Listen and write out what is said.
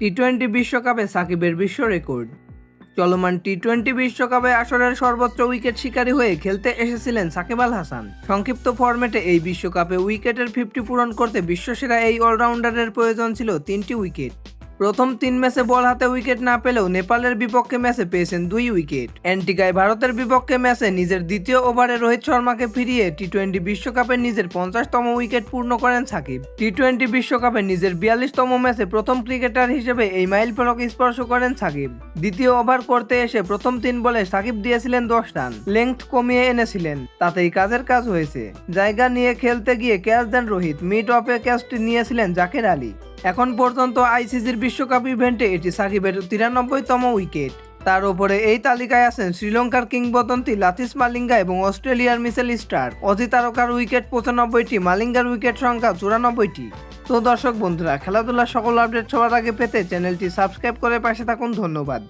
T twenty বিশ্বকাপে সাকিবের বিশ্ব রেকর্ড। চলমান টি টোয়েন্টি বিশ্বকাপে আসরের সর্বোচ্চ উইকেট শিকারী হয়ে খেলতে এসেছিলেন সাকিব আল হাসান। সংক্ষিপ্ত ফরম্যাটে এই বিশ্বকাপে উইকেটের ফিফটি পূরণ করতে বিশ্বসেরা এই অলরাউন্ডারের প্রয়োজন ছিল তিনটি উইকেট। প্রথম তিন ম্যাচে বল হাতে উইকেট না পেলেও নেপালের বিপক্ষে ম্যাচে পেয়েছেন দুই উইকেট। অ্যান্টিকায় ভারতের বিপক্ষে ম্যাচে নিজের দ্বিতীয় ওভারে রোহিত শর্মাকে ফিরিয়ে টি টোয়েন্টি বিশ্বকাপে নিজের পঞ্চাশতম উইকেট পূর্ণ করেন সাকিব। টি টোয়েন্টি বিশ্বকাপে নিজের বিয়াল্লিশতম ম্যাচে প্রথম ক্রিকেটার হিসেবে এই মাইল ফলক স্পর্শ করেন সাকিব। দ্বিতীয় ওভার করতে এসে প্রথম তিন বলে সাকিব দিয়েছিলেন দশ রান, লেংথ কমিয়ে এনেছিলেন, তাতেই কাজের কাজ হয়েছে। জায়গা নিয়ে খেলতে গিয়ে ক্যাচ দেন রোহিত, মিড অফে ক্যাচটি নিয়েছিলেন জাকের আলী। এখন পর্যন্ত আইসিসির বিশ্বকাপ ইভেন্টে এটি সাকিবের তিরানব্বইতম উইকেট। তার ওপরে এই তালিকায় আছেন শ্রীলঙ্কার কিংবদন্তি লাতিস মালিঙ্গা এবং অস্ট্রেলিয়ার মিসেল স্টার অজি তারকার উইকেট পঁচানব্বইটি, মালিঙ্গার উইকেট সংখ্যা চুরানব্বইটি। তো দর্শক বন্ধুরা, খেলাধুলার সকল আপডেট সবার আগে পেতে চ্যানেলটি সাবস্ক্রাইব করে পাশে থাকুন। ধন্যবাদ।